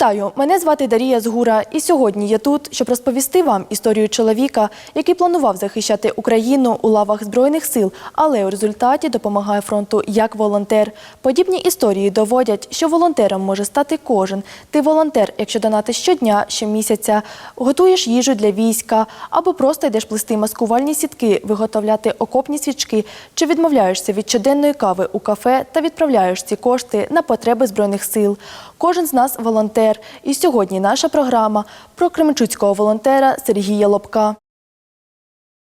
Вітаю! Мене звати Дарія Згура, і сьогодні я тут, щоб розповісти вам історію чоловіка, який планував захищати Україну у лавах збройних сил, але у результаті допомагає фронту як волонтер. Подібні історії доводять, що волонтером може стати кожен. Ти волонтер, якщо донатиш щодня, щомісяця, готуєш їжу для війська, або просто йдеш плести маскувальні сітки, виготовляти окопні свічки, чи відмовляєшся від щоденної кави у кафе та відправляєш ці кошти на потреби збройних сил. Кожен з нас волонтер. І сьогодні наша програма про кременчуцького волонтера Сергія Лобка.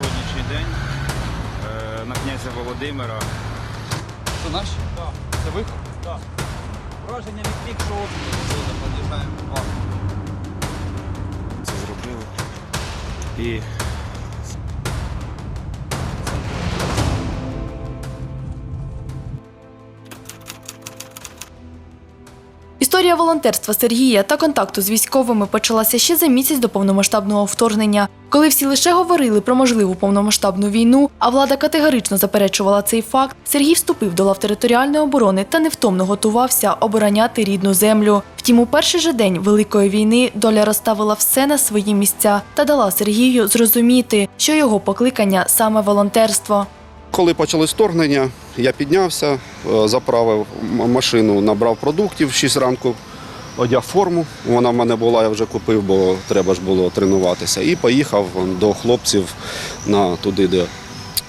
Сьогоднішній день е, на князя Володимира. Це наші? Так. Це виход? Так. Враження від тих, що під'їжджаємо. Це зробили. І Історія волонтерства Сергія та контакту з військовими почалася ще за місяць до повномасштабного вторгнення. Коли всі лише говорили про можливу повномасштабну війну, а влада категорично заперечувала цей факт, Сергій вступив до лав територіальної оборони та невтомно готувався обороняти рідну землю. Втім, у перший же день Великої війни доля розставила все на свої місця та дала Сергію зрозуміти, що його покликання саме волонтерство. Коли почали вторгнення, я піднявся, е, заправив машину, набрав продуктів в 6 ранку, одяг форму. Вона в мене була, я вже купив, бо треба ж було тренуватися. І поїхав до хлопців на туди, де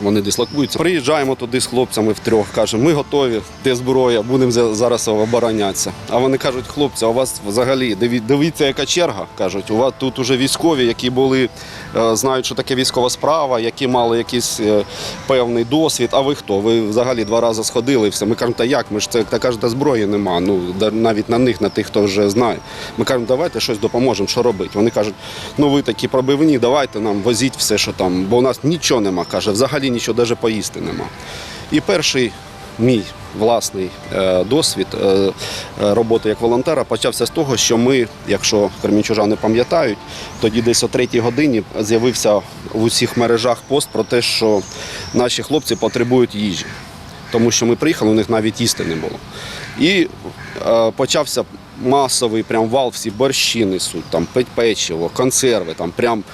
вони дислокуються. Приїжджаємо туди з хлопцями втрьох, кажемо, ми готові, де зброя, будемо зараз оборонятися. А вони кажуть, хлопці, у вас взагалі дивіться, яка черга. кажуть, у вас тут уже військові, які були, е, знають, що таке військова справа, які мали якийсь е, певний досвід. А ви хто? Ви взагалі два рази сходили все. Ми кажемо, та як? Ми ж це та кажете, зброї нема. Ну навіть на них, на тих, хто вже знає. Ми кажемо, давайте щось допоможемо, що робити. Вони кажуть, ну ви такі пробивні, давайте нам возіть все, що там, бо у нас нічого нема. каже, взагалі нічого, навіть поїсти нема. І перший мій власний е, досвід е, е, роботи як волонтера почався з того, що ми, якщо кремінчужани пам'ятають, тоді десь о третій годині з'явився в усіх мережах пост про те, що наші хлопці потребують їжі. Тому що ми приїхали, у них навіть їсти не було. І почався масовий прям вал, всі борщі несуть, там печиво, консерви, там прям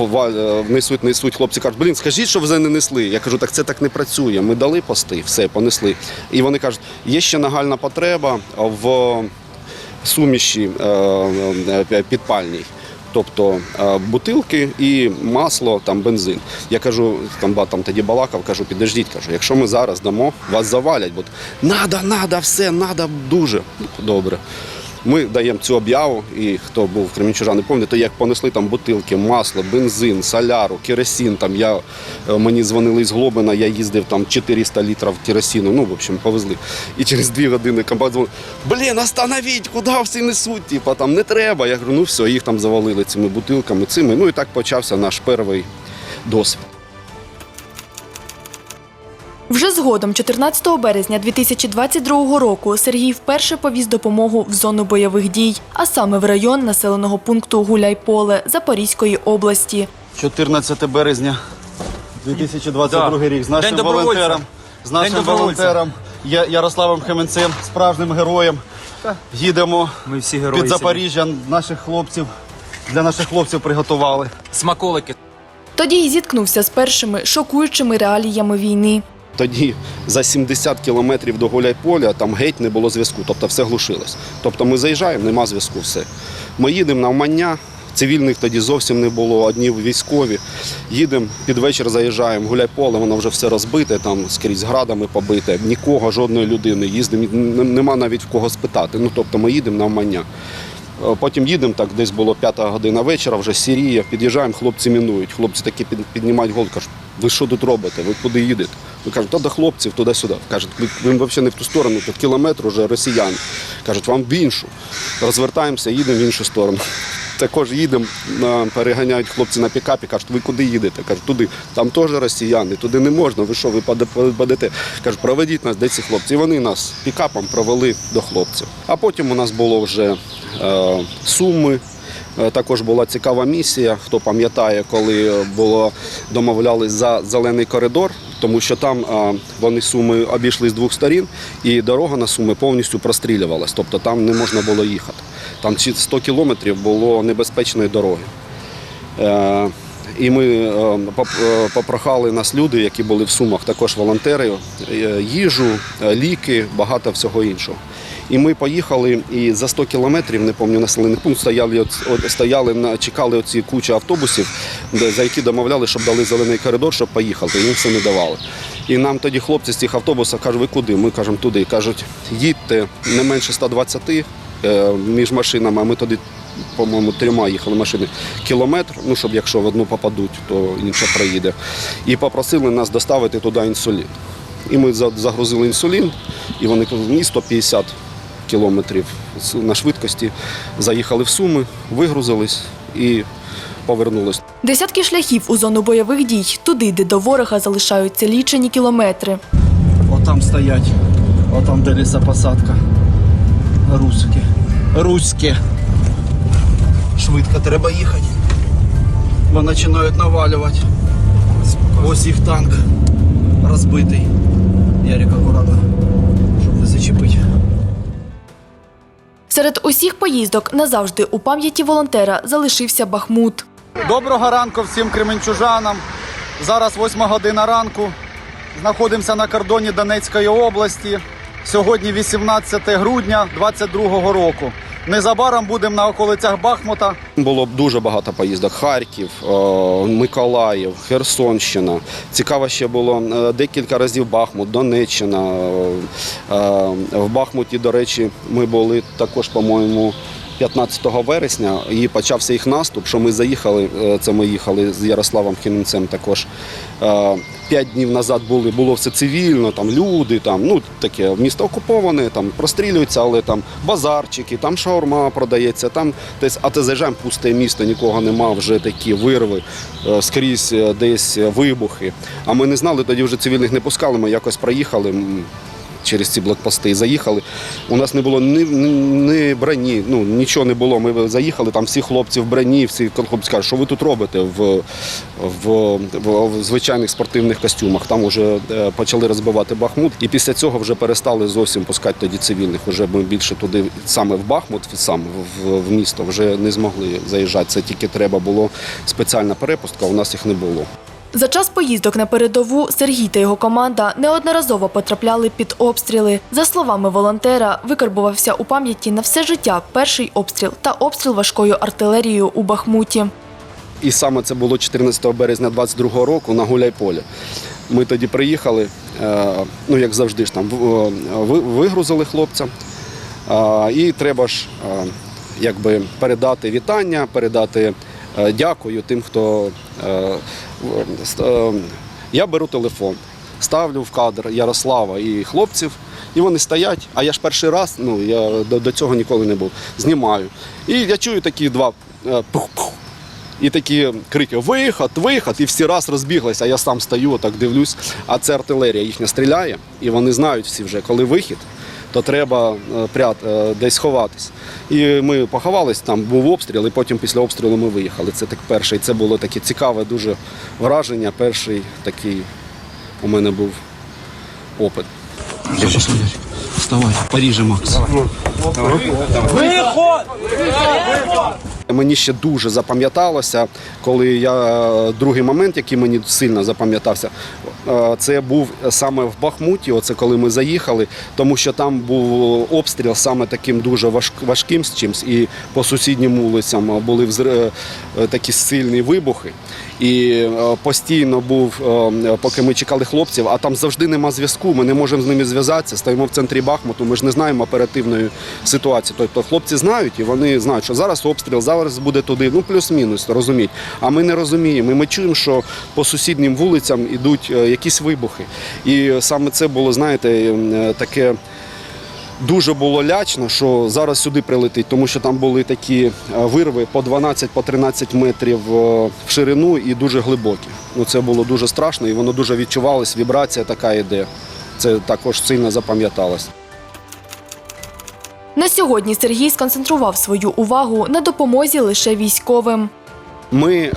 е, несуть, несуть. Хлопці кажуть, блін, скажіть, що ви не несли. Я кажу, так це так не працює. Ми дали пости, все, понесли. І вони кажуть, є ще нагальна потреба в суміші е, е, підпальній. Тобто е, бутилки і масло, там бензин. Я кажу, комбат там тоді балакав, кажу, підождіть, кажу, якщо ми зараз дамо, вас завалять. Бо надо, надо, все, надо дуже добре. Ми даємо цю об'яву, і хто був в Кремінчужа, не пам'ятає, то як понесли там бутилки, масло, бензин, соляру, керосин. Там я е, мені дзвонили з Глобина, я їздив там 400 літрів керосину. Ну, в общем, повезли. І через дві години комбат дзвонить, блін, остановіть, куди всі несуть? Типа там не треба. Я говорю, ну все, їх там завалили цими бутилками, цими. Ну і так почався наш перший досвід. Вже згодом, 14 березня 2022 року, Сергій вперше повіз допомогу в зону бойових дій, а саме в район населеного пункту Гуляйполе Запорізької області. 14 березня 2022 Да. рік з нашим День волонтером, з нашим День волонтером Я- Ярославом Хеменцем, справжнім героєм. Їдемо ми всі герої. під Запоріжжя наших хлопців. Для наших хлопців приготували. Смаколики. Тоді й зіткнувся з першими шокуючими реаліями війни. Тоді за 70 кілометрів до Гуляйполя там геть не було зв'язку, тобто все глушилось. Тобто ми заїжджаємо, нема зв'язку, все. Ми їдемо на Умання, цивільних тоді зовсім не було, одні військові. Їдемо, під вечір заїжджаємо, Гуляйполе, воно вже все розбите, там скрізь градами побите, нікого, жодної людини. Їздимо, нема навіть в кого спитати. Ну, тобто ми їдемо на Умання. Е, Потім їдемо, так десь було п'ята година вечора, вже Сірія, під'їжджаємо, хлопці мінують. Хлопці такі піднімають голову, кажуть, ви що тут робите? Ви куди їдете? Ми кажуть, та до хлопців, туди-сюди. Кажуть, ви взагалі не в ту сторону, тут кілометр вже росіяни. Кажуть, вам в іншу. Розвертаємося, їдемо в іншу сторону. Також їдемо, переганяють хлопці на пікапі, кажуть, ви куди їдете? Кажуть, туди. Там теж росіяни, туди не можна, ви що, ви паде- падете? Кажуть, проведіть нас, де ці хлопці. І вони нас пікапом провели до хлопців. А потім у нас було вже е, суми. Е, Також була цікава місія. Хто пам'ятає, коли було домовлялись за зелений коридор, тому що там е, вони суми обійшли з двох сторін, і дорога на суми повністю прострілювалась, тобто там не можна було їхати. Там чи 100 кілометрів було небезпечної дороги. Е, І ми е, е, попрохали нас люди, які були в Сумах, також волонтери, їжу, ліки, багато всього іншого. І ми поїхали, і за 100 кілометрів, не пам'ятаю населений пункт, стояли, стояли чекали оці куча автобусів, за які домовляли, щоб дали зелений коридор, щоб поїхати. Їм все не давали. І нам тоді хлопці з цих автобусів кажуть, ви куди? Ми кажемо туди. Кажуть, їдьте не менше 120 е, між машинами, а ми тоді по-моєму, трьома їхали машини кілометр, ну щоб якщо в одну попадуть, то інша проїде. І попросили нас доставити туди інсулін. І ми загрузили інсулін, і вони кажуть, ні, 150 кілометрів на швидкості. Заїхали в Суми, вигрузились і повернулись. Десятки шляхів у зону бойових дій, туди, де до ворога залишаються лічені кілометри. Отам стоять, отам де лісопосадка. Руські. Руські. Швидко треба їхати. Бо починають навалювати. Ось їх танк розбитий. Ярик акуратно, щоб не зачепити. Серед усіх поїздок назавжди у пам'яті волонтера залишився Бахмут. Доброго ранку всім кременчужанам. Зараз 8 година ранку. Знаходимося на кордоні Донецької області. Сьогодні 18 грудня 2022 року. Незабаром будемо на околицях Бахмута. Було дуже багато поїздок. Харків, е, Миколаїв, Херсонщина. Цікаво ще було е, декілька разів Бахмут, Донеччина. Е, В Бахмуті, до речі, ми були також, по-моєму, 15 вересня і почався їх наступ. Що ми заїхали, е, це ми їхали з Ярославом Хінцем також. Е, П'ять днів назад були, було все цивільно, там люди, там, ну таке місто окуповане, там прострілюються, але там базарчики, там шаурма продається, там десь, а ти заїжджаємо пусте місто, нікого нема, вже такі вирви, е, скрізь десь вибухи. А ми не знали, тоді вже цивільних не пускали, ми якось проїхали. Через ці блокпости і заїхали. У нас не було ні, ні, ні броні, ну нічого не було. Ми заїхали, там всі хлопці в броні, всі хлопці кажуть, що ви тут робите в, в, в, в звичайних спортивних костюмах. Там вже е, почали розбивати Бахмут. І після цього вже перестали зовсім пускати тоді цивільних. Уже ми більше туди, саме в Бахмут, саме в, в місто, вже не змогли заїжджати. Це тільки треба було спеціальна перепустка, у нас їх не було. За час поїздок на передову Сергій та його команда неодноразово потрапляли під обстріли. За словами волонтера, викарбувався у пам'яті на все життя перший обстріл та обстріл важкою артилерією у Бахмуті. І саме це було 14 березня 22 року на Гуляйполі. Ми тоді приїхали, е, ну як завжди ж там е, ви- вигрузили хлопця. І треба ж е, якби передати вітання, передати дякую тим, хто е, в- ст- е, я беру телефон, ставлю в кадр Ярослава і хлопців, і вони стоять. А я ж перший раз, ну я до, цього ніколи не був. Знімаю. І я чую такі два е, пух-пух. І такі крики Виход, виход! І всі раз розбіглися. А я сам стою, так дивлюсь. А це артилерія їхня стріляє, і вони знають всі вже, коли вихід, то треба е, прят, е, десь ховатись. І ми поховались, там був обстріл, і потім після обстрілу ми виїхали. Це так перший. Це було таке цікаве дуже враження. Перший такий у мене був опит. Вставай, Парижа, Макс. Виход! Макс. Мені ще дуже запам'яталося, коли я другий момент, який мені сильно запам'ятався, е, це був саме в Бахмуті. Оце коли ми заїхали, тому що там був обстріл саме таким дуже важким з чимсь, і по сусіднім вулицям були е, такі сильні вибухи. І е, постійно був, е, поки ми чекали хлопців, а там завжди нема зв'язку. Ми не можемо з ними зв'язатися. Стоїмо в центрі Бахмуту. Ми ж не знаємо оперативної ситуації. Тобто хлопці знають і вони знають, що зараз обстріл, зараз буде туди. Ну плюс-мінус, розуміють. А ми не розуміємо. Ми чуємо, що по сусіднім вулицям йдуть е, якісь вибухи. І саме це було, знаєте, е, таке. Дуже було лячно, що зараз сюди прилетить, тому що там були такі е, вирви по 12 по 13 метрів е, в ширину і дуже глибокі. Ну це було дуже страшно і воно дуже відчувалось. Вібрація така йде. Це також сильно запам'яталось. На сьогодні Сергій сконцентрував свою увагу на допомозі лише військовим. Ми е,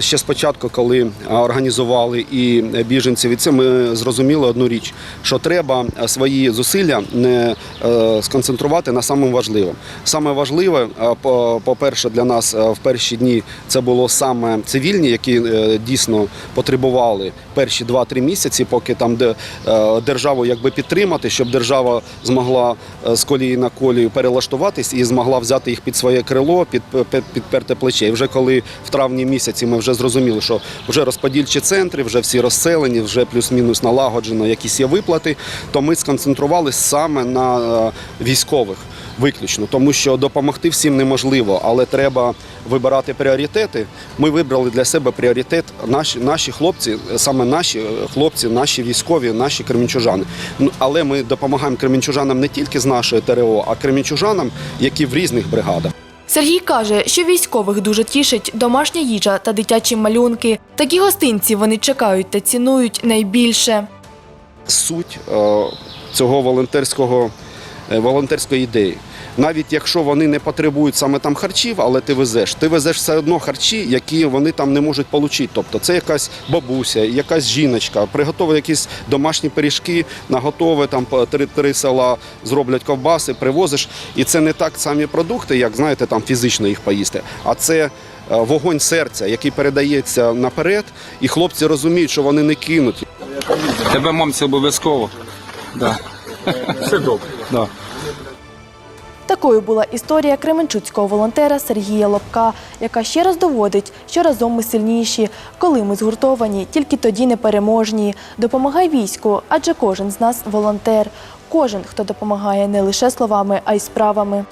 ще спочатку, коли е, організували і біженців, і це ми зрозуміли одну річ, що треба е, свої зусилля не е, сконцентрувати на самому важливому. Саме важливе, е, по- по-перше, для нас е, в перші дні це було саме цивільні, які е, дійсно потребували перші 2-3 місяці, поки там де, е, державу якби підтримати, щоб держава змогла е, з колії на колію перелаштуватись і змогла взяти їх під своє крило, під підперте плече. І вже коли в травні місяці ми вже зрозуміли, що вже розподільчі центри, вже всі розселені, вже плюс-мінус налагоджено, якісь є виплати, то ми сконцентрувалися саме на е, військових. Виключно, тому що допомогти всім неможливо, але треба вибирати пріоритети. Ми вибрали для себе пріоритет наші, наші хлопці, саме наші е, хлопці, наші військові, наші кремінчужани. Ну але ми допомагаємо кремінчужанам не тільки з нашої ТРО, а кремінчужанам, які в різних бригадах. Сергій каже, що військових дуже тішить домашня їжа та дитячі малюнки. Такі гостинці вони чекають та цінують найбільше. суть е, цього волонтерського е, волонтерської ідеї. Навіть якщо вони не потребують саме там харчів, але ти везеш, ти везеш все одно харчі, які вони там не можуть отримати. Тобто це якась бабуся, якась жіночка, приготовить якісь домашні пиріжки, наготове там по три, три села зроблять ковбаси, привозиш. І це не так самі продукти, як знаєте, там фізично їх поїсти, а це. е, Вогонь серця, який передається наперед, і хлопці розуміють, що вони не кинуть. Тебе мамці обов'язково. Да. Все добре. Да. Такою була історія кременчуцького волонтера Сергія Лобка, яка ще раз доводить, що разом ми сильніші. Коли ми згуртовані, тільки тоді непереможні. Допомагай війську, адже кожен з нас волонтер. Кожен, хто допомагає не лише словами, а й справами.